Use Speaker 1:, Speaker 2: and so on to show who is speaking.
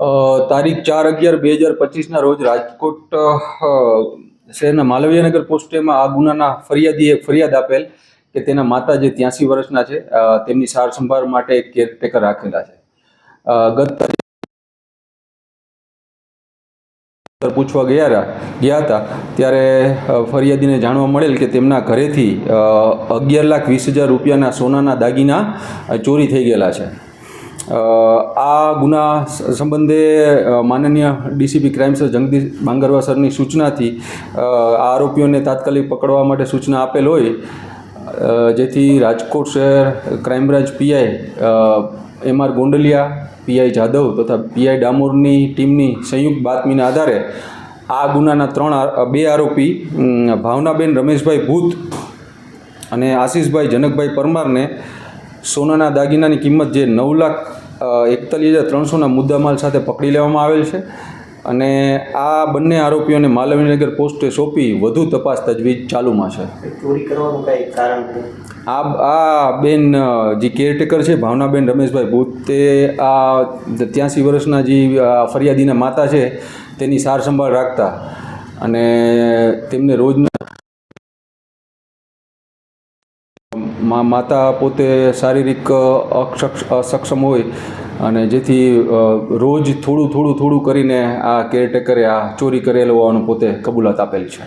Speaker 1: તારીખ ચાર અગિયાર બે હજાર પચીસના રોજ રાજકોટ શહેરના માલવીયાનગર પોસ્ટેમાં આ ગુનાના ફરિયાદીએ ફરિયાદ આપેલ કે તેના માતા જે ત્યાંસી વર્ષના છે તેમની સાર સંભાળ માટે એક કેરટેકર રાખેલા છે. ગત પૂછવા ગયા ગયા હતા, ત્યારે ફરિયાદીને જાણવા મળેલ કે તેમના ઘરેથી અગિયાર લાખ વીસ હજાર રૂપિયાના સોનાના દાગીના ચોરી થઈ ગયેલા છે. આ ગુના સંબંધે માનનીય DCP crime sir Jagdish Bangarwa સરની સૂચનાથી આ આરોપીઓને તાત્કાલિક પકડવા માટે સૂચના આપેલ હોય જેથી રાજકોટ શહેર crime branch PI M R Gondaliya, PI Jadav તથા પીઆઈ ડામોરની ટીમની સંયુક્ત બાતમીના આધારે, આ ગુનાના ત્રણ બે આરોપી ભાવનાબેન રમેશભાઈ ભૂત અને આશીષભાઈ જનકભાઈ પરમારને સોનાના દાગીનાની કિંમત જે નવ લાખ એકતાલીસ હજાર ત્રણસોના મુદ્દામાલ સાથે પકડી લેવામાં આવેલ છે. અને આ બંને આરોપીઓને માલવીનગર પોસ્ટે સોંપી વધુ તપાસ તજવીજ ચાલુમાં છે.
Speaker 2: ચોરી કરવાનું કઈ કારણ
Speaker 1: આ આ બેન જે કેરટેકર છે ભાવનાબેન રમેશભાઈ ભૂત તે આ ત્યાંસી વર્ષના જે ફરિયાદીના માતા છે તેની સાર સંભાળ રાખતા અને તેમને રોજના માતા પોતે શારીરિક અસક્ષમ હોય અને જેથી રોજ થોડું થોડું થોડું કરીને આ કેરટેકરે આ ચોરી કરેલ હોવાનું પોતે કબૂલાત આપેલ છે.